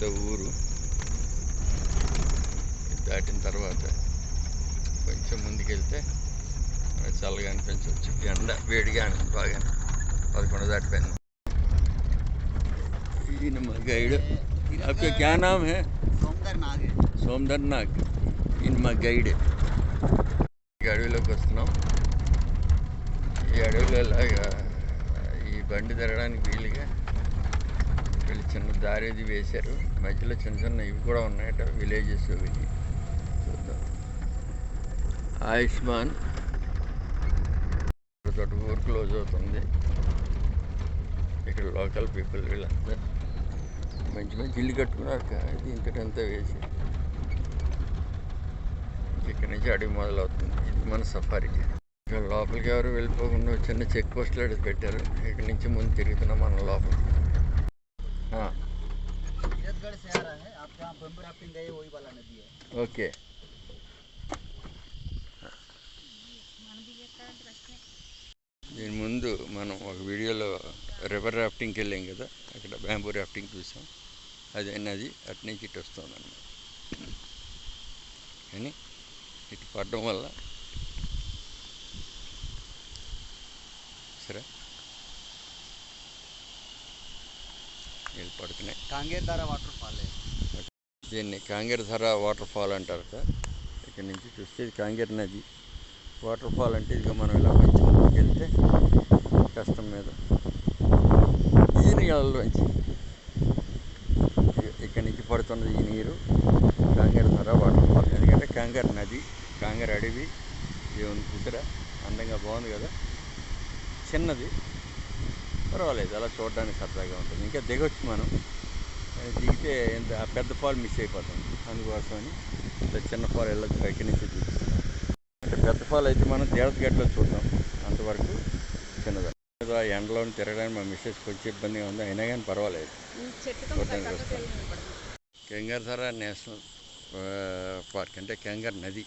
పెద్ద ఊరు ఇది దాటిన తర్వాత కొంచెం ముందుకెళ్తే మనకి చల్లగా అనిపించవచ్చు ఎండ వేడిగా అనిపి బాగా పదకొండు దాటిపోయింది ఈయన మా గైడ్ आपका क्या नाम है सोमदर नाग है సోమదర్ నాగ్ ఈయన మా గైడ్ ఈ అడవిలోకి వస్తున్నాం ఈ అడవిలో ఇలాగా ఈ బండి తిరగడానికి వీలుగా వీళ్ళు చిన్న దారి అది వేశారు. మధ్యలో చిన్న చిన్న ఇవి కూడా ఉన్నాయట విలేజెస్ ఇవి చూద్దాం. ఆయుష్మాన్. తోటి ఊరు క్లోజ్ అవుతుంది. ఇక్కడ లోకల్ పీపుల్ వీళ్ళంతా మంచి మంచి ఇల్లు కట్టుకున్నారు ఇది ఇంకటంతా వేసి. ఇక్కడ నుంచి అడవి మొదలవుతుంది. ఇది మన సఫారీకి ఇక్కడ లోపలికి ఎవరు వెళ్ళిపోకుండా చిన్న చెక్ పోస్టులు అడిగి పెట్టారు. ఇక్కడ నుంచి ముందు తిరుగుతున్నాం మన లోపలికి. ఆ, तीरथगढ़ से आ रहा है आप जहाँ बम्बू राफ्टिंग गए वही वाला नदी है ఓకే దీని ముందు మనం ఒక వీడియోలో రివర్ రాఫ్టింగ్కి వెళ్ళాం కదా అక్కడ బ్యాంబూ రాఫ్టింగ్ చూసాం అదే నది అటు నుంచి ఇటు వస్తుంది అన్నమాట కానీ ఇటు పడడం వల్ల సరే నీళ్ళు పడుతున్నాయి. కాంగేర్ధార వాటర్ ఫాల్ దీన్ని కాంగేర్ధార వాటర్ ఫాల్ అంటారు సార్. ఇక్కడ నుంచి చూస్తే ఇది కాంగేర్ నది. వాటర్ ఫాల్ అంటే ఇదిగా మనం ఇలా మంచి ముందుకు వెళ్తే కష్టం మీద. ఈ నీళ్ళలోంచి ఇక్కడి నుంచి పడుతున్నది ఈ నీరు కాంగేర్ధార వాటర్ ఫాల్. ఎందుకంటే కాంగేర్ నది కాంగేర్ అడవి దేవుని కుదిర అందంగా బాగుంది కదా. చిన్నది. పర్వాలేదు అలా చూడడానికి సరదాగా ఉంటుంది. ఇంకా దిగొచ్చు మనం. దిగితే ఎంత ఆ పెద్ద ఫాల్ మిస్ అయిపోతాం. అందుకోసమని చిన్న ఫాల్ వెళ్ళొచ్చు పైకి నుంచి చూపిస్తాం. పెద్ద ఫాల్ అయితే మనం తీర్థగడ్డలో చూద్దాం. అంతవరకు చిన్నది. ఎండలో తిరగడానికి మా మిస్సెస్ కొంచెం ఇబ్బందిగా ఉంది. అయినా కానీ పర్వాలేదు. చూడడానికి వస్తాం. కెంగర్ధర నేషనల్ పార్క్ అంటే కెంగర్ నది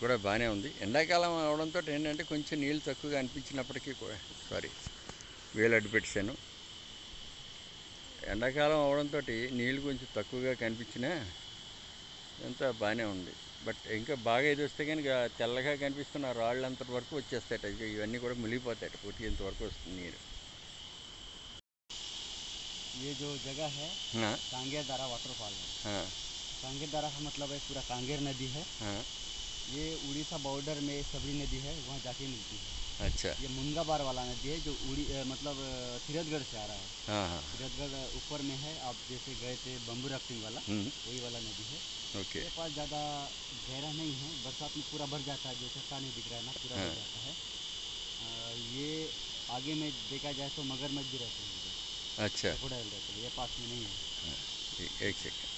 కూడా బాగానే ఉంది. ఎండాకాలం అవడంతో ఏంటంటే కొంచెం నీళ్ళు తక్కువగా అనిపించినప్పటికీ కూడా సారీ వేలు అడ్డు పెట్టాను ఎండాకాలం అవడంతో నీళ్ళు కొంచెం తక్కువగా కనిపించినా అంతా బాగానే ఉంది బట్ ఇంకా బాగా ఇది వస్తే కనుక తెల్లగా కనిపిస్తున్న ఆ రాళ్ళంత వరకు వచ్చేస్తాయట ఇక ఇవన్నీ కూడా మునిగిపోతాయట కొట్టినంత వరకు వస్తుంది నీరు ये जो जगह है ఆ, कांगेर दारा वाटरफॉल है ఆ, कांगेर दारा का मतलब है पूरा कांगेर नदी है ఆ, ये उड़ीसा बॉर्डर में सबरी नदी है वहाँ जाके मिलती है అచ్చా ये मुनगाबार वाला नदी है जो उड़ी अ, मतलब अ, तीरथगढ़ से आ रहा है ఆహా, तीरथगढ़ ऊपर में है आप जैसे गए थे बम्बू राफ्टिंग वाला ఉమ్, वही वाला नदी है ఓకే के पास ज़्यादा गहरा नहीं है बरसात में पूरा भर जाता है जो चक्का नहीं दिख रहा है ना पूरा भर हाँ। जाता है अ, ये आगे में देखा जाए तो मगरमच्छ भी रहते हैं इधर, అచ్చా crocodile रहते हैं ये पास में नहीं है ఏ- ఏక్ సెకండ్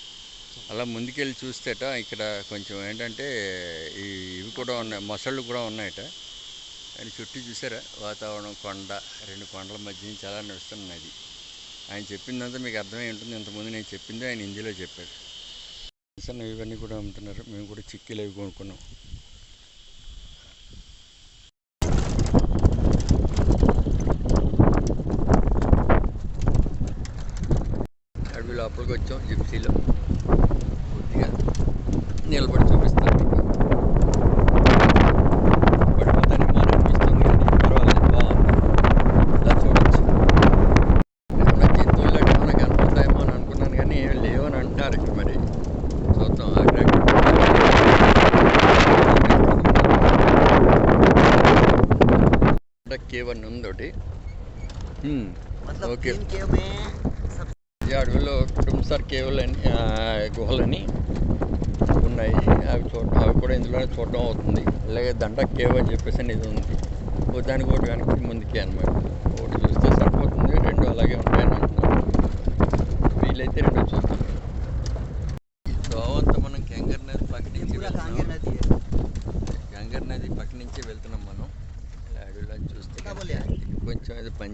అలా ముందుకెళ్ళి చూస్తేట ఇక్కడ కొంచెం ఏంటంటే ఈ ఇవి కూడా ఉన్నాయి మొసళ్ళు కూడా ఉన్నాయట ఆయన చుట్టూ చూసారా? వాతావరణం కొండ రెండు కొండల మధ్య నుంచి అలా నడుస్తున్న నది. ఆయన చెప్పిందంతా మీకు అర్థమై ఉంటుంది. ఇంతకుముందు నేను చెప్పింది ఆయన హిందీలో చెప్పాడు సన్న ఇవన్నీ కూడా అమ్ముతున్నారు. మేము కూడా చిక్కీలు అవి కొనుక్కున్నాం. అడవి లోపలికి వచ్చాం జిప్సీలో. కొద్దిగా నిలబడి చూపిస్తాను మీకు. పడిపోతాను విమానం అనిపిస్తుంది కానీ పర్వాలేదు బాగుంది ఇలా చూడొచ్చు ఏమన్నా జంతువులు అటు ఏమైనా కనపడతాయేమో అని అనుకున్నాను కానీ ఏమి లేవని అంటారు ఇక్కడ మరి చూద్దాం అక్కడ కేవ్ అని ఉంది ఒకటి హ్మ్. मतलब ओके। तीन केव में सब ఈ అడవిలో టుంసర్ కేవులు అని ఆ, గుహలని ఉన్నాయి అవి చూడటం అవి కూడా ఇందులోనే చూడడం అవుతుంది అలాగే దండ కేవ్ అని చెప్పేసి అని ఇది ఉంది ఓ దానికి ఒకటి వెనక్కి ముందుకే అనమాట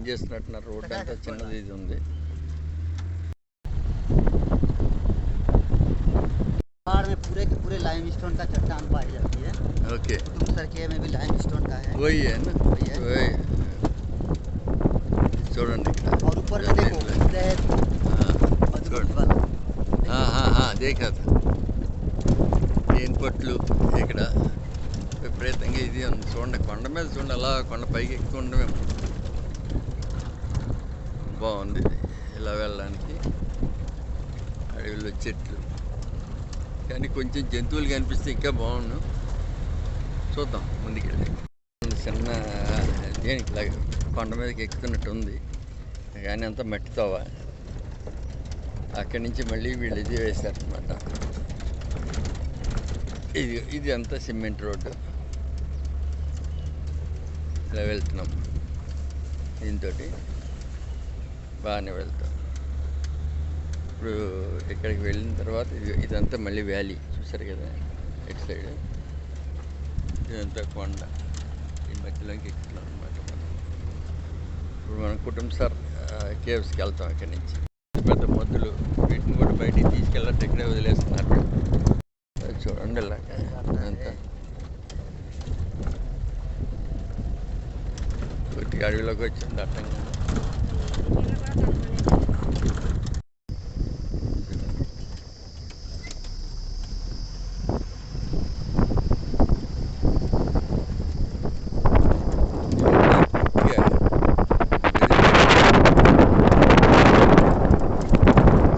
కొంచెం ఇది పని చేస్తున్నట్టున్నారు రోడ్డు అంతా చిన్నది ఇది ఉంది पहाड़ में पूरे के पूरे लाइमस्टोन का चट्टान पाई जाती है ఓకే कुतुब केव में भी लाइमस्टोन का है वही है ना वही है। वही చూడండి ఇక్కడ और ऊपर में देखो जमीन रेत हाँ, मधुमक्खी वाला ఇదే కదా తేనె పట్లు ఇక్కడ విపరీతంగా ఇది ఉంది చూడండి కొండ మీద చూడండి అలా కొండ పైకి ఎక్కువ మేము చెట్లు. కానీ కొంచెం జంతువులు కనిపిస్తే ఇంకా బాగుండు. చూద్దాం ముందుకెళ్ళి. చిన్న దేనికి లాగా కొండ మీదకి ఎక్కుతున్నట్టు ఉంది కానీ అంత మట్టితోవా అక్కడి నుంచి మళ్ళీ వీళ్ళు ఇది వేశారనమాట ఇది ఇది అంతా సిమెంట్ రోడ్డు. ఇలా వెళ్తున్నాం. దీంతో బాగానే వెళ్తాం ఇప్పుడు ఇక్కడికి వెళ్ళిన తర్వాత ఇది ఇదంతా మళ్ళీ వ్యాలీ. చూసారు కదా? ఇటు సైడ్? ఇదంతా కొండ. ఈ మధ్యలోకి ఎక్కుతున్నాం అనమాట మనం ఇప్పుడు మనం కుటుంబ సార్ కేవ్స్కి వెళ్తాం ఇక్కడి నుంచి. పెద్ద మొద్దులు వీటిని కూడా బయటికి తీసుకెళ్ళట్టు ఇక్కడే వదిలేస్తున్నారు. చూడండి ఇలాగా అంతా కొద్దిగా అడవిలోకి వచ్చింది అట్టంగా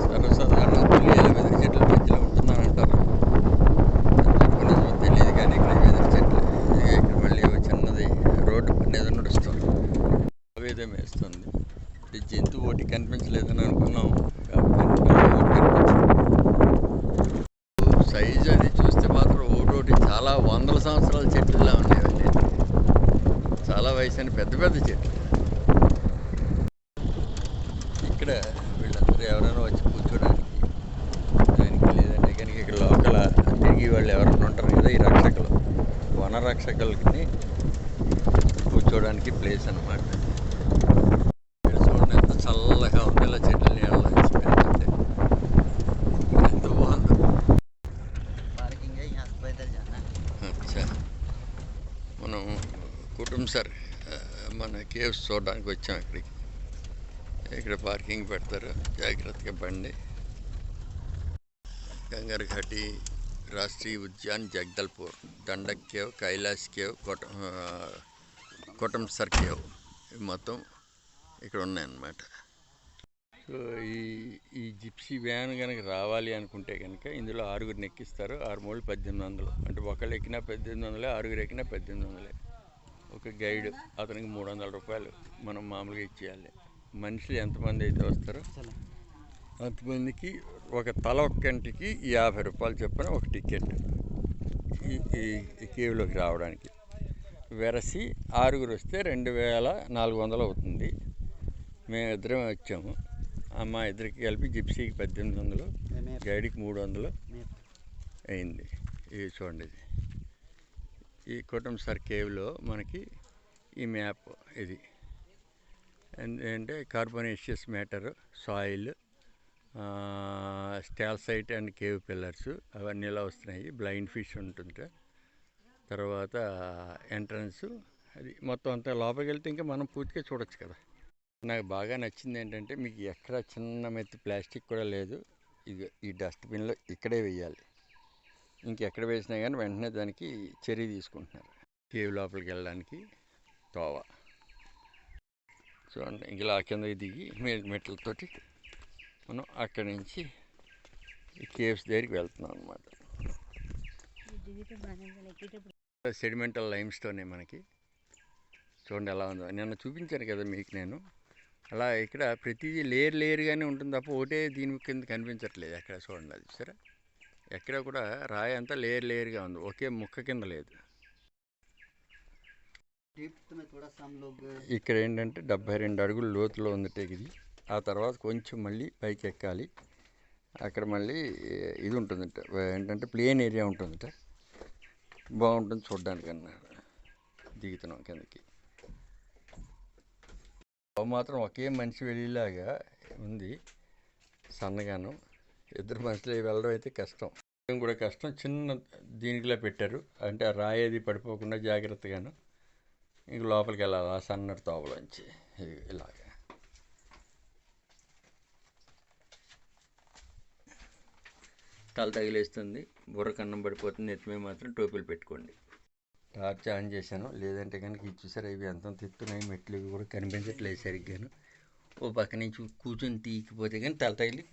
సర్వసాధారణ పులిల వెదురు చెట్ల మధ్యలో ఉంటున్నానంటారు కొన్ని తెలియదు కానీ ఇక్కడ వెదురు చెట్లు ఇదిగో ఇక్కడ మళ్ళీ ఓ చిన్నది రోడ్డు పని ఏదో నడుస్తుంది ఆవేదం వేస్తుంది ఇది జంతువు ఒకటి కనిపించలేదని అనుకున్నాం కాబట్టి ఒకటి కనిపించింది సైజు అది చూస్తే మాత్రం ఒకటి చాలా వందల సంవత్సరాల చెట్లులా ఉన్నాయి అవన్నీ చాలా వయసు అని పెద్ద పెద్ద చెట్లు. ఇక్కడ వీళ్ళందరూ ఎవరైనా వచ్చి కూర్చోడానికి దానికి లేదంటే కనుక ఇక్కడ లోపల తిరిగి వాళ్ళు ఎవరైనా ఉంటారు కదా ఈ రక్షకులు వనరక్షకులకి కూర్చోడానికి ప్లేస్ అన్నమాట. చూడడానికి వచ్చాం ఇక్కడికి. ఇక్కడ పార్కింగ్ పెడతారు. జాగ్రత్తగా బండి. Kanger Ghati Rashtriya Udyan Jagdalpur. Dandak cave Kailash cave Kota Kotamsar Kotam cave మొత్తం ఇక్కడ ఉన్నాయన్నమాట. సో ఈ ఈ జిప్సీ వ్యాన్ కనుక రావాలి అనుకుంటే కనుక ఇందులో ఆరుగురిని ఎక్కిస్తారు. ఆరు మూడు పద్దెనిమిది వందలు. అంటే ఒకళ్ళు ఎక్కినా పద్దెనిమిది వందలే ఆరుగురు ఎక్కినా పద్దెనిమిది వందలే. ఒక గైడ్ అతనికి మూడు వందల రూపాయలు మనం మామూలుగా ఇచ్చేయాలి. మనుషులు ఎంతమంది అయితే వస్తారో అంతమందికి ఒక తల ఒక్కంటికి యాభై రూపాయలు చెప్పిన ఒక టికెట్ ఈ కేవ్లోకి రావడానికి. వెరసి ఆరుగురు వస్తే రెండు వేల నాలుగు వందలు అవుతుంది. మేము ఇద్దరం వచ్చాము. మా ఇద్దరికి కలిపి జిప్సీకి పద్దెనిమిది వందలు గైడ్కి మూడు వందలు అయింది. ఇది చూడండి ఈ కుటుంబ కేవ్లో మనకి ఈ మ్యాప్ ఇది. ఏంటంటే carbonaceous matter soil stalactite and cave pillars అవన్నీ ఇలా వస్తున్నాయి. బ్లైండ్ ఫిష్ ఉంటుంటే. తర్వాత ఎంట్రన్స్ అది మొత్తం అంతా లోపలికి వెళ్తే ఇంకా మనం పూర్తిగా చూడొచ్చు కదా. నాకు బాగా నచ్చింది ఏంటంటే మీకు ఎక్కడ చిన్న మెత్తి ప్లాస్టిక్ కూడా లేదు. ఇది ఈ డస్ట్బిన్లో ఇక్కడే వేయాలి. ఇంకెక్కడ వేసినా కానీ వెంటనే దానికి చర్య తీసుకుంటున్నారు. కేవ్ లోపలికి వెళ్ళడానికి తోవ. చూడండి ఇలా కిందకి దిగి మెట్లతోటి మనం అక్కడి నుంచి ఈ కేవ్స్ దగ్గరికి వెళ్తున్నాం అనమాట సెడిమెంటల్ లైమ్ స్టోనే మనకి. చూడండి ఎలా ఉందో. నిన్న చూపించాను కదా మీకు నేను. అలా ఇక్కడ ప్రతిదీ లేయర్ లేయర్గానే ఉంటుంది తప్ప ఒకటే దీని కింద కనిపించట్లేదు అక్కడ చూడండి అది సరే ఎక్కడ కూడా రాయి అంతా లేయర్ లేయర్గా ఉంది. ఒకే ముక్క కింద లేదు. ఇక్కడ ఏంటంటే డెబ్బై రెండు అడుగులు లోతులో ఉంది ఇది ఆ తర్వాత కొంచెం మళ్ళీ పైకి ఎక్కాలి. అక్కడ మళ్ళీ ఇది ఉంటుందంట. ఏంటంటే ప్లేన్ ఏరియా ఉంటుంది బాగుంటుంది చూడడానికన్నా. దిగుతున్నాం కిందకి. మాత్రం ఒకే మనిషి వెళ్ళేలాగా ఉంది. సన్నగాను. ఇద్దరు మనుషులు వెళ్ళడం అయితే కష్టం. కూడా కష్టం. చిన్న దీనికిలా పెట్టారు. అంటే ఆ రాయి అది పడిపోకుండా జాగ్రత్తగాను ఇంక లోపలికి వెళ్ళాలి. ఆ సన్నటి తోవలోంచి ఇలాగ. తల తగిలేస్తుంది. బుర్ర కన్నం పడిపోతుంది. నెత్తిమే మాత్రం టోపీలు పెట్టుకోండి. టార్చ్ ఆన్ చేశాను. లేదంటే కనుక చూసారా? ఇవి ఎంత తిప్పుతున్నాయి మెట్లు ఇవి కూడా కనిపించట్లేదు సరిగ్గాను. ఓ పక్క నుంచి కూర్చొని తీయకపోతే కానీ తల తగిలి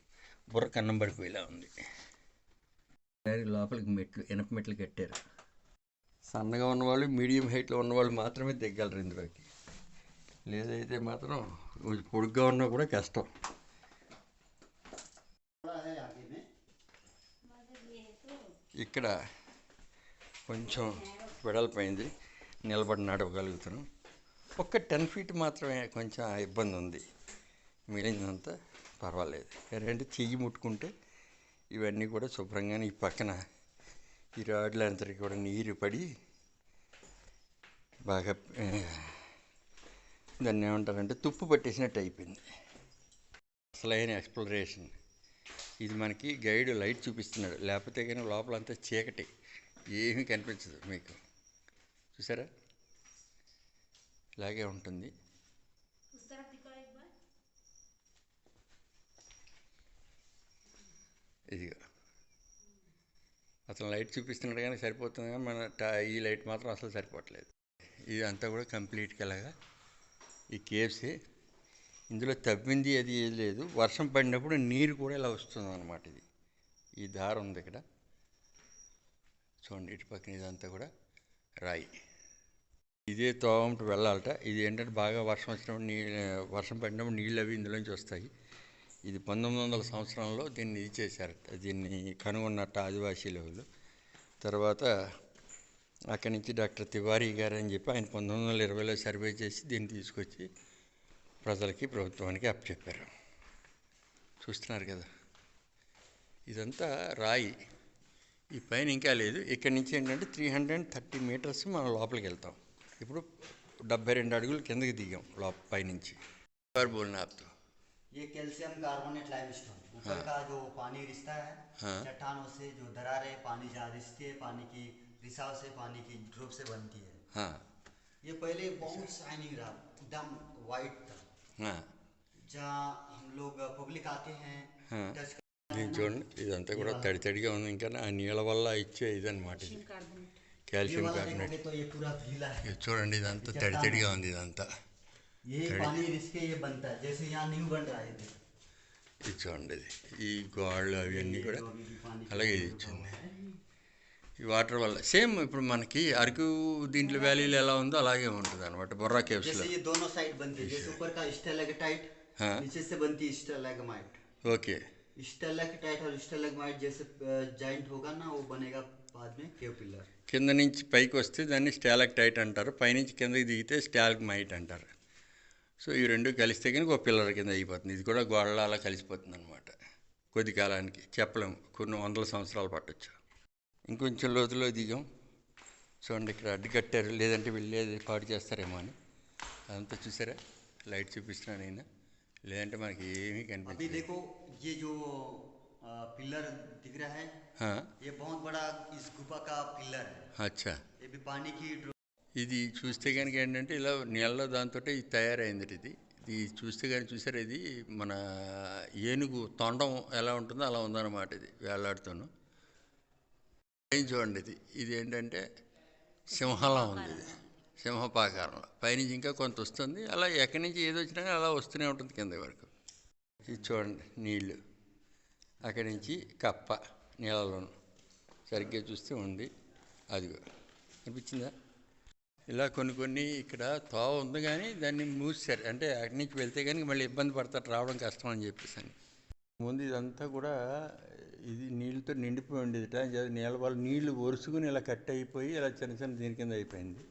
బుర్ర కన్నం పడిపోయేలా ఉంది. దానికి లోపలికి మెట్లు ఇనప మెట్లు కట్టారు. సన్నగా ఉన్నవాళ్ళు మీడియం హైట్లో ఉన్నవాళ్ళు మాత్రమే దిగ్గలరు ఇందులోకి లేదైతే మాత్రం కొంచెం పొడుగ్గా ఉన్నా కూడా కష్టం. ఇక్కడ కొంచెం వెడల్పోయింది నిలబడి నడవగలుగుతున్నాం. ఒక్క టెన్ ఫీట్ మాత్రమే కొంచెం ఇబ్బంది ఉంది మిగిలినంతా పర్వాలేదు. రెండు చెయ్యి ముట్టుకుంటే ఇవన్నీ కూడా శుభ్రంగానే ఈ పక్కన ఈ రాడ్లంతరికి కూడా నీరు పడి బాగా దాన్ని ఏమంటారంటే తుప్పు పట్టేసినట్టు అయిపోయింది. అసలైన ఎక్స్ప్లోరేషన్. ఇది మనకి గైడ్ లైట్ చూపిస్తున్నాడు. లేకపోతే కానీ లోపలంతా చీకటి. ఏమీ కనిపించదు మీకు. చూసారా? ఇలాగే ఉంటుంది. ఇదిగో. అతను లైట్ చూపిస్తున్నాడు కానీ సరిపోతుంది కానీ మన టా- ఈ లైట్ మాత్రం అసలు సరిపోవట్లేదు. ఇది అంతా కూడా కంప్లీట్గా ఇలాగా ఈ కేవ్సే. ఇందులో తవ్వింది అది ఏది లేదు. వర్షం పడినప్పుడు నీరు కూడా ఇలా వస్తుంది అనమాట ఇది. ఈ దారం ఉంది ఇక్కడ. చూడండి ఇటు పక్కన ఇదంతా కూడా రాయి. ఇదే తోవంటి వెళ్ళాలట. ఇది ఏంటంటే బాగా వర్షం వచ్చినప్పుడు నీ వర్షం పడినప్పుడు నీళ్ళు అవి ఇందులోంచి వస్తాయి. ఇది పంతొమ్మిది వందల సంవత్సరంలో దీన్ని ఇది చేశారట దీన్ని కనుగొన్నట్ట ఆదివాసీలు వాళ్ళు. తర్వాత అక్కడి నుంచి డాక్టర్ తివారీ గారు అని చెప్పి ఆయన పంతొమ్మిది వందల ఇరవైలో సర్వే చేసి దీన్ని తీసుకొచ్చి ప్రజలకి ప్రభుత్వానికి అప్పచెప్పారు. చూస్తున్నారు కదా. ఇదంతా రాయి. ఈ పైన ఇంకా లేదు. ఇక్కడి నుంచి ఏంటంటే త్రీ హండ్రెడ్ థర్టీ మీటర్స్ మనం లోపలికి వెళ్తాం. ఇప్పుడు డెబ్బై రెండు అడుగులు కిందకి దిగాం లోప పైనుంచి. బోల్నా ఆప్తో ये कैल्शियम कार्बोनेट लाइमस्टोन ऊपर का जो पानी रिश्ता है हाँ। चट्टानों से जो दरारें पानी जा रिश्ते है पानी की रिसाव से पानी की ड्रॉप से बनती है हाँ ये पहले बहुत शाइनिंग रहा एकदम वाइट था हाँ जहाँ हम लोग पब्लिक आते हैं हाँ। टच దీన్ని చూడండి ఇదంతా కూడా తడి తడిగా ఉంది ఇంకా ఆ నీళ్ళ వల్ల ఇచ్చే ఇదన్నమాట ఇది कार्बोनेट ये కాల్షియం वाला కార్బోనేట్ देखोगे तो ये पूरा गीला है ఇది చూడండి ఇదంతా తడి తడిగా ఉంది ఇదంతా ये पानी रिश्ते ये बनता है जैसे यहाँ न्यू बन रहा है ये देखो। ఇది చూడండి ఇది ఈ గోళ్ళు అవన్నీ కూడా जो अभी भी पानी అలాగే ఇది ఇచ్చింది ఈ వాటర్ వల్ల సేమ్ ఇప్పుడు మనకి అరకు దీంట్లో వ్యాలీలో ఎలా ఉందో అలాగే ఉంటుంది అనమాట బొర్రా కేవ్స్లో जैसे ये दोनों साइड बनती है जैसे ऊपर का स्टेलेगटाइट हाँ। नीचे से बनती है स्टेलेगमाइट ఓకే स्टेलेगटाइट और स्टेलेगमाइट जैसे जॉइंट होगा ना वो बनेगा बाद में केव पिलर కింద నుంచి పైకి వస్తే దాన్ని స్టాలక్టైట్ అంటారు పైనుంచి కిందకి దిగితే స్టాల్మైట్ అంటారు సో ఈ రెండు కలిస్తే కనుక ఒక పిల్లర్ కింద అయిపోతుంది ఇది కూడా గోడల అలా కలిసిపోతుంది అనమాట కొద్ది కాలానికి చెప్పలేము కొన్ని వందల సంవత్సరాలు పట్టొచ్చు ఇంకొంచెం లోతులో దిగాం చూడండి ఇక్కడ అడ్డు కట్టారు లేదంటే వెళ్ళేది పాడు చేస్తారేమో అని అదంతా చూసారా లైట్ చూపిస్తున్నాను అయినా లేదంటే మనకి ఏమీ अभी కనిపించదు देखो ये जो पिलर दिख रहा है हाँ, ये बहुत बड़ा इस गुफा का पिलर है అచ్చా ये भी पानी की ड्रॉ- ఇది చూస్తే కనుక ఏంటంటే ఇలా నీళ్ళలో దాంతో ఇది తయారైంది ఇది. ఇది చూస్తే కానీ చూసారు ఇది మన ఏనుగు తొండం ఎలా ఉంటుందో అలా ఉందన్నమాట ఇది వేలాడుతాను. చూడండి ఇది. ఇది ఏంటంటే సింహంలా ఉంది ఇది. సింహపాకారంలో. పైనుంచి ఇంకా కొంత వస్తుంది. అలా ఎక్కడి నుంచి ఏది వచ్చినా అలా వస్తూనే ఉంటుంది కింద వరకు. ఇది చూడండి నీళ్ళు. అక్కడి నుంచి కప్ప నీళ్ళలోను సరిగ్గా చూస్తే ఉంది. అదిగో. అనిపించిందా? ఇలా కొన్ని కొన్ని ఇక్కడ తోవ ఉంది కానీ దాన్ని మూసారు అంటే అక్కడి నుంచి వెళ్తే కానీ మళ్ళీ ఇబ్బంది పడతారు రావడం కష్టం అని చెప్పేసి అని. ముందు ఇదంతా కూడా ఇది నీళ్ళతో నిండిపోయి ఉండేది. నీళ్ళ వల్ల నీళ్ళు ఒరుసుకుని ఇలా కట్ అయిపోయి ఇలా చిన్న చిన్న దీని కింద అయిపోయింది.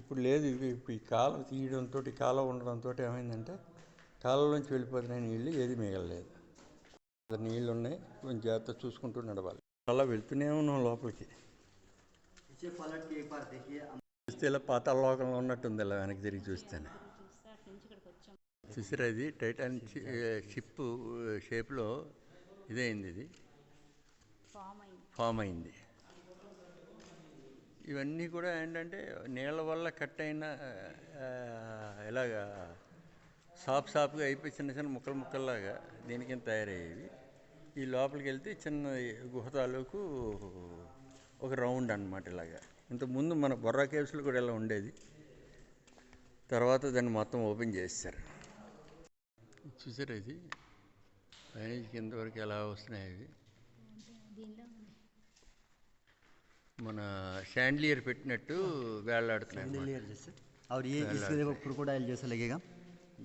ఇప్పుడు లేదు ఇది ఇప్పుడు ఈ కాలం తీయడంతో కాలం ఉండడంతో ఏమైందంటే కాలంలోంచి వెళ్ళిపోతున్నాయి నీళ్ళు ఏది మిగలలేదు. నీళ్ళు ఉన్నాయి కొంచెం జాగ్రత్త చూసుకుంటూ నడవాలి. అలా వెళ్తూనే ఉన్నాం లోపలికి. చూస్తే ఇలా పాతాళలోకంలో ఉన్నట్టుంది ఇలా వెనక్కి తిరిగి చూస్తేనే. చూసారా ఇది? టైటాన్ షిప్ షేప్లో ఇదైంది ఇది. ఫామ్ అయింది. ఇవన్నీ కూడా ఏంటంటే నీళ్ళ వల్ల కట్ అయిన ఇలాగ సాఫ్ సాఫ్గా అయిపోయి చిన్న చిన్న ముక్కలు ముక్కల్లాగా దీనికి తయారయ్యేవి. ఈ లోపలికి వెళ్తే చిన్న గుహ తాలూకు ఒక రౌండ్ అనమాట ఇలాగా. ఇంతకుముందు మన బొర్రా కేవ్స్లో కూడా ఇలా ఉండేది తర్వాత దాన్ని మొత్తం ఓపెన్ చేశారు చూసారా ఇది పైనుంచి కింద వరకు ఎలా వస్తున్నాయి ఇవి దీనిలో ఉంది మన షాండ్లియర్ పెట్టినట్టు వేలాడుతున్నాయి అన్నమాట. लेयर जैसे और ये इसके देखो क्रोकोडाइल जैसा लगेगा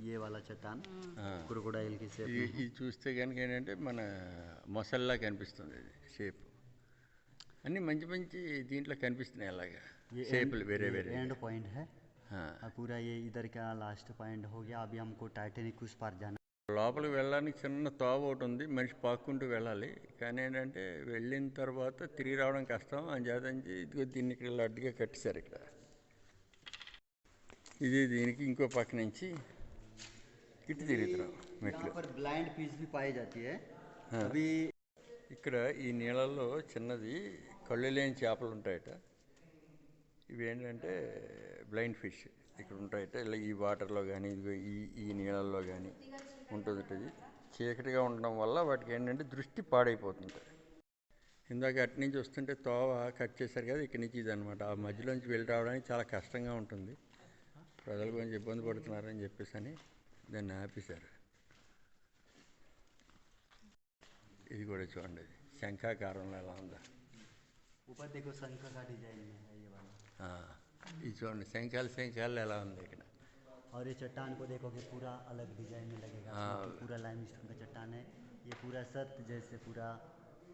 ये वाला चट्टान ఆ. क्रोकोडाइल की शेप ఇది ఇది చూస్తే కనుక ఏంటంటే మన మొసల్లా కనిపిస్తుంది ఇది షేప్ అన్ని మంచి మంచి దీంట్లో కనిపిస్తున్నాయి అలాగా. షేపులు వేరే వేరే. ఎండ్ పాయింట్ హై? పూరా ఏ ఇదర్ కా లాస్ట్ పాయింట్ హో గయా? అభి హమ్కో టైటానిక్ ఉస్ పార్ జానా. లోపలికి వెళ్ళడానికి చిన్న తోవ ఒకటి ఉంది మనిషి పాక్కుంటూ వెళ్ళాలి. కానీ ఏంటంటే వెళ్ళిన తర్వాత తిరిగి రావడం కష్టం. అని చేతనించి ఇదిగో దీన్ని ఇక్కడ లడ్డుగా కట్టేశారు ఇక్కడ. ఇది దీనికి ఇంకో పక్క నుంచి ఇటు తిరుగుతున్నాం బ్లైండ్ పీస్ ఇక్కడ ఈ నీళ్ళల్లో చిన్నది కళ్ళు లేని చేపలు ఉంటాయట. ఇవి ఏంటంటే బ్లైండ్ ఫిష్ ఇక్కడ ఉంటాయట. ఇలా ఈ వాటర్లో కానీ ఈ ఈ నీళ్ళల్లో కానీ ఉంటుంది ఇది. చీకటిగా ఉండడం వల్ల వాటికి ఏంటంటే దృష్టి పాడైపోతుంది ఇందాక అటు నుంచి వస్తుంటే తోవ కట్ చేశారు కదా ఇక్కడి నుంచి ఇది అనమాట ఆ మధ్యలోంచి వెళ్ళి రావడానికి చాలా కష్టంగా ఉంటుంది. ప్రజలు కొంచెం ఇబ్బంది పడుతున్నారని చెప్పేసి అని దాన్ని ఆపేశారు. ఇది కూడా చూడండి. శంఖాకారంలో ఎలా ఉందా. ऊपर देखो शंख का डिजाइन में है ये वाला ఆ, ఇది చూడండి శంఖాలు శంఖాలు ఎలా ఉంది ఇక్కడ और ये चट्टान को देखोगे पूरा अलग डिजाइन में लगेगा हाँ। क्योंकि पूरा लाइम का चट्टान है ये पूरा सत्य जैसे पूरा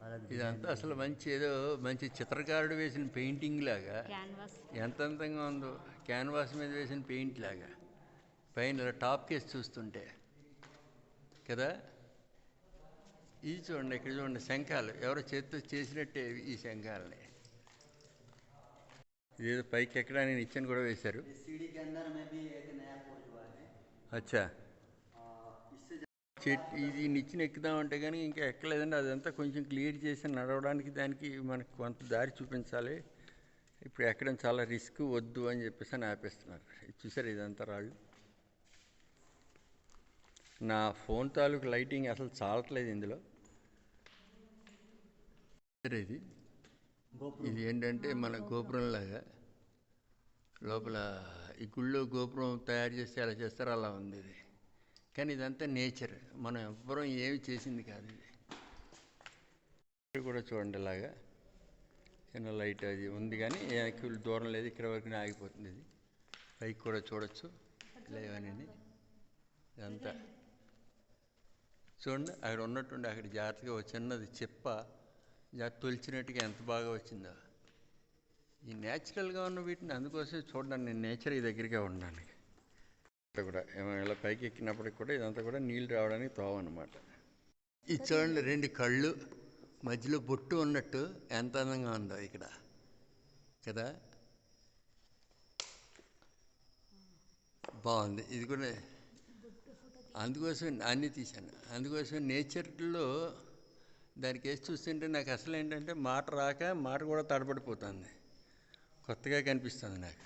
अलग डिजाइन ఇదంతా అసలు మంచి ఏదో మంచి చిత్రకారుడు వేసిన పెయింటింగ్ లాగా క్యాన్వాస్ ఎంత అందంగా ఉందో క్యాన్వాస్ మీద వేసిన పెయింట్ లాగా పైన ఇలా టాప్ కేసి చూస్తుంటే కదా ఇది చూడండి ఇక్కడ చూడండి శంఖాలు ఎవరో చేతితో చేసినట్టే ఈ శంఖాలని ఇదేదో పైకి ఎక్కడానికి నిచ్చెన కూడా వేశారు इस सीढ़ी के अंदर में भी एक नया पोर्च हुआ है అచ్చా आ, इससे చెట్టు ఇది నిచ్చెన ఎక్కుదామంటే కానీ ఇంకా ఎక్కలేదండి అదంతా కొంచెం క్లియర్ చేసి నడవడానికి దానికి మనకు కొంత దారి చూపించాలి ఇప్పుడు ఎక్కడం చాలా రిస్క్ వద్దు అని చెప్పేసి అని ఆపేస్తున్నారు ఇది చూసారు ఇదంతా రాళ్ళు నా ఫోన్ తాలూకు లైటింగ్ అసలు చాలట్లేదు ఇందులో సరే ఇది गोपुर ఇది ఏంటంటే మన గోపురం. లాగా లోపల ఈ గుళ్ళో గోపురం తయారు చేస్తే అలా చేస్తారో అలా ఉంది ఇది. కానీ ఇదంతా నేచర్. మనం ఎవ్వరం ఏమి చేసింది కాదు ఇది. కూడా చూడండి ఇలాగా. చిన్న లైట్ అది ఉంది కానీ ఎక్కువ దూరం లేదు ఇక్కడ వరకు ఆగిపోతుంది ఇది. పైకి కూడా చూడొచ్చు. లేవని ఇదంతా. చూడండి అక్కడ ఉన్నట్టుండి అక్కడ జాగ్రత్తగా ఒక చిన్నది చెప్ప. తొలిచినట్టుగా ఎంత బాగా వచ్చిందో. ఈ న్యాచురల్గా ఉన్న వీటిని అందుకోసమే చూడండి నేను నేచర్ ఈ దగ్గరగా ఉండడానికి ఇక్కడ కూడా ఇలా పైకి ఎక్కినప్పటికి కూడా ఇదంతా కూడా నీళ్ళు రావడానికి తోవ అనమాట ఇది చూడండి రెండు కళ్ళు మధ్యలో బొట్టు ఉన్నట్టు ఎంత అందంగా ఉందో ఇక్కడ. కదా? బాగుంది. ఇది కూడా అందుకోసం అన్నీ తీశాను. అందుకోసం నేచర్లో దానికి వేసి చూస్తుంటే నాకు అసలు ఏంటంటే మాట రాక మాట కూడా తడబడిపోతుంది కొత్తగా కనిపిస్తుంది నాకు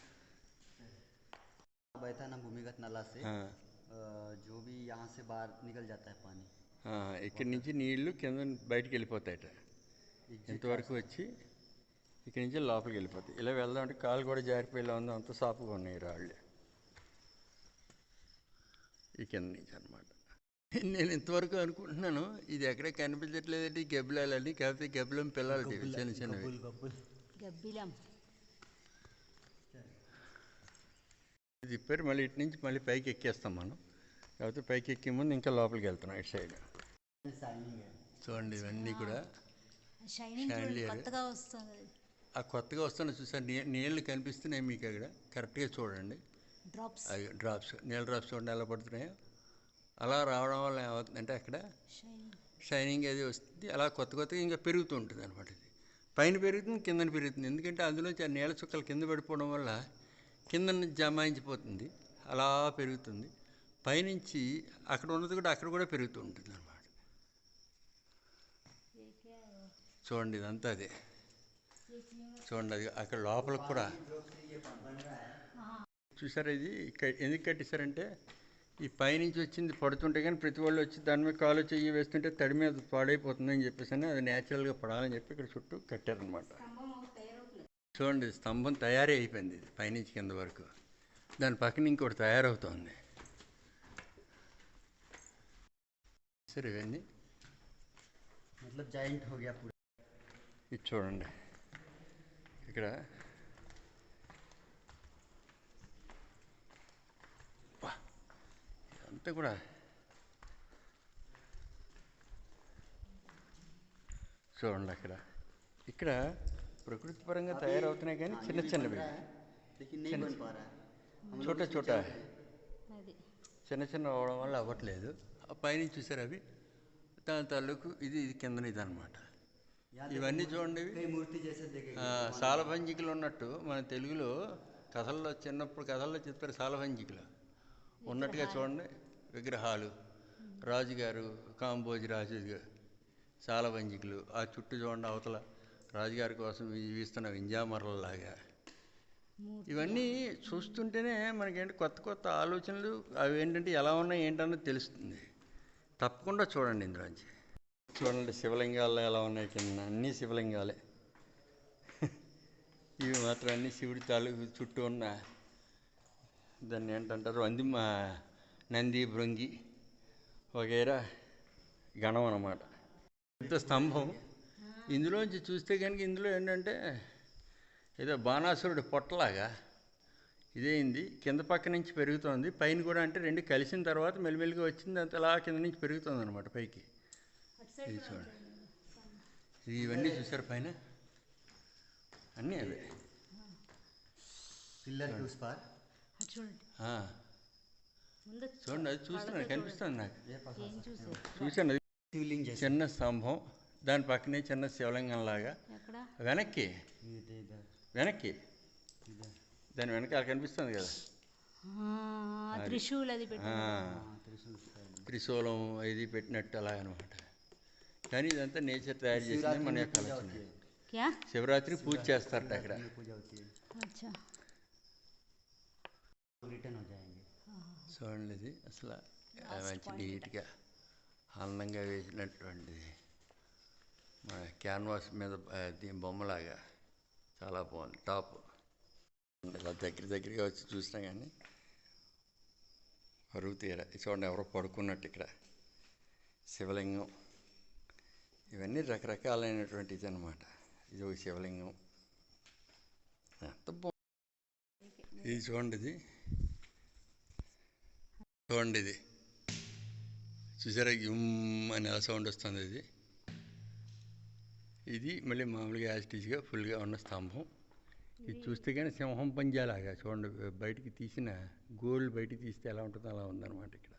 बहता है ना भूमिगत नाला से ఆ, अ, जो भी यहाँ से बाहर निकल जाता है पानी ఆ, ఇక్కడి నుంచి నీళ్లు కింద బయటికి వెళ్ళిపోతాయట ఇంతవరకు వచ్చి ఇక్కడి నుంచి లోపలికి వెళ్ళిపోతాయి ఇలా వెళ్దామంటే కాలు కూడా జారిపోయేలా ఉంది అంత సాపుగా ఉన్నాయి ఈ రాళ్ళు ఈ కింద నుంచి అనమాట నేను ఇంతవరకు అనుకుంటున్నాను ఇది ఎక్కడ కనిపించట్లేదండి గబ్బిలాలని కాకపోతే గబ్బిలం పిల్లలు చిన్న చిన్నవి. గబ్బిలం మళ్ళీ ఇటు నుంచి మళ్ళీ పైకి ఎక్కేస్తాం మనం. కాకపోతే పైకి ఎక్కే ముందు ఇంకా లోపలికి వెళ్తున్నాం ఇటు సైడ్. చూడండి ఇవన్నీ కూడా. ఆ కొత్తగా వస్తున్న చూసారు నీళ్ళు కనిపిస్తున్నాయి మీకు అక్కడ. కరెక్ట్గా చూడండి. డ్రాప్స్ నీళ్ళ డ్రాప్స్ చూడండి ఎలా పడుతున్నాయో. అలా రావడం వల్ల ఏమవుతుందంటే అక్కడ షైనింగ్ అది వస్తుంది. అలా కొత్త కొత్తగా ఇంకా పెరుగుతూ ఉంటుంది అనమాట ఇది పైన పెరుగుతుంది కిందన పెరుగుతుంది. ఎందుకంటే అందులోంచి ఆ నీళ్ళ చుక్కలు కింద పడిపోవడం వల్ల కింద జమాయించిపోతుంది. అలా పెరుగుతుంది. పైనుంచి అక్కడ ఉన్నది కూడా అక్కడ కూడా పెరుగుతూ ఉంటుంది అనమాట చూడండి ఇదంతా అదే. చూడండి అది అక్కడ లోపలికి కూడా. చూసారా ఇది? ఇక్కడ ఎందుకు కట్టేశారంటే ఈ పైనుంచి వచ్చింది పడుతుంటే కానీ ప్రతి వాళ్ళు వచ్చి దాని మీద కాలు చెయ్యి వేస్తుంటే తడి మీద పాడైపోతుందని చెప్పేసి అని అది న్యాచురల్గా పడాలని చెప్పి ఇక్కడ చుట్టూ కట్టారనమాట చూడండి స్తంభం తయారీ అయిపోయింది ఇది పైనుంచి కింద వరకు. దాని పక్కన ఇంకోటి తయారవుతోంది. సరే ఇవన్నీ. ఇది చూడండి. ఇక్కడ చూస్తే కూడా చూడండి అక్కడ ఇక్కడ ప్రకృతి పరంగా తయారవుతున్నాయి కానీ చిన్న చిన్నవి. చోట చోట చిన్న చిన్న అవడం వల్ల అవ్వట్లేదు. ఆ పైన చూసారు అవి? దాని తాలూకు ఇది ఇది కిందన ఇది అనమాట ఇవన్నీ చూడండి. సాలభంజికలు ఉన్నట్టు మన తెలుగులో కథల్లో చిన్నప్పుడు కథల్లో చెప్తారు సాలభంజికలు. ఉన్నట్టుగా చూడండి. విగ్రహాలు రాజుగారు కాంబోజి రాజు గారు సాలభంజికలు ఆ చుట్టూ చూడండి అవతల రాజుగారి కోసం వీస్తున్న వింజామరలలాగా. ఇవన్నీ చూస్తుంటేనే మనకేంటి కొత్త కొత్త ఆలోచనలు అవి ఏంటంటే ఎలా ఉన్నాయి ఏంటన్నది తెలుస్తుంది. తప్పకుండా చూడండి ఇందులోంచి చూడండి శివలింగాలు ఎలా ఉన్నాయి కింద అన్నీ శివలింగాలే. ఇవి మాత్రం అన్ని శివుడి తాలూకు చుట్టూ ఉన్న దాన్ని ఏంటంటారు అంది మా నంది భృంగి వగైరా గణం అన్నమాట. పెద్ద స్తంభం. ఇందులోంచి చూస్తే కనుక ఇందులో ఏంటంటే ఏదో బాణాసురుడి పొట్టలాగా ఇదేంది. కింద పక్క నుంచి పెరుగుతోంది. పైన కూడా అంటే రెండు కలిసిన తర్వాత మెల్లిమెల్లిగా వచ్చింది. అంత అలా కింద నుంచి పెరుగుతుంది అనమాట పైకి ఇది చూడండి. ఇది ఇవన్నీ చూసారు పైన? అన్నీ అదే పిల్లలు చూసి చూడండి. చూడండి అది చూస్తున్నాను కనిపిస్తుంది నాకు. చూశాను చిన్న స్తంభం దాని పక్కనే చిన్న శివలింగం లాగా. వెనక్కి. వెనక్కి. దాని వెనకాల కనిపిస్తుంది కదా. త్రిశూలం ఇది పెట్టినట్టు అలా అనమాట కానీ ఇదంతా నేచర్ తయారు చేసింది మన యొక్క శివరాత్రి పూజ చేస్తారట అక్కడ రిటర్న్ చూడండి ఇది అసలు మంచి నీట్గా అందంగా వేసినటువంటిది. మన క్యాన్వాస్ మీద దీని బొమ్మలాగా చాలా బాగుంది. టాప్. ఇలా దగ్గర దగ్గరగా వచ్చి చూసినా కానీ పరుగు తీర చూడండి ఎవరో పడుకున్నట్టు ఇక్కడ. శివలింగం. ఇవన్నీ రకరకాలైనటువంటి ఇది అనమాట ఇది ఒక శివలింగం. ఎంత బాగుంది ఇది చూడండి ఇది చూడండి ఇది. చూసారా? యుమ్ అని ఎలా సౌండ్ వస్తుంది ఇది. ఇది మళ్ళీ మామూలుగా యాజిటీజ్గా ఫుల్గా ఉన్న స్తంభం. ఇది చూస్తే కానీ సింహం పంజాలాగా చూడండి బయటికి తీసిన గోల్డ్ బయటికి తీస్తే ఎలా ఉంటుందో అలా ఉందన్నమాట ఇక్కడ.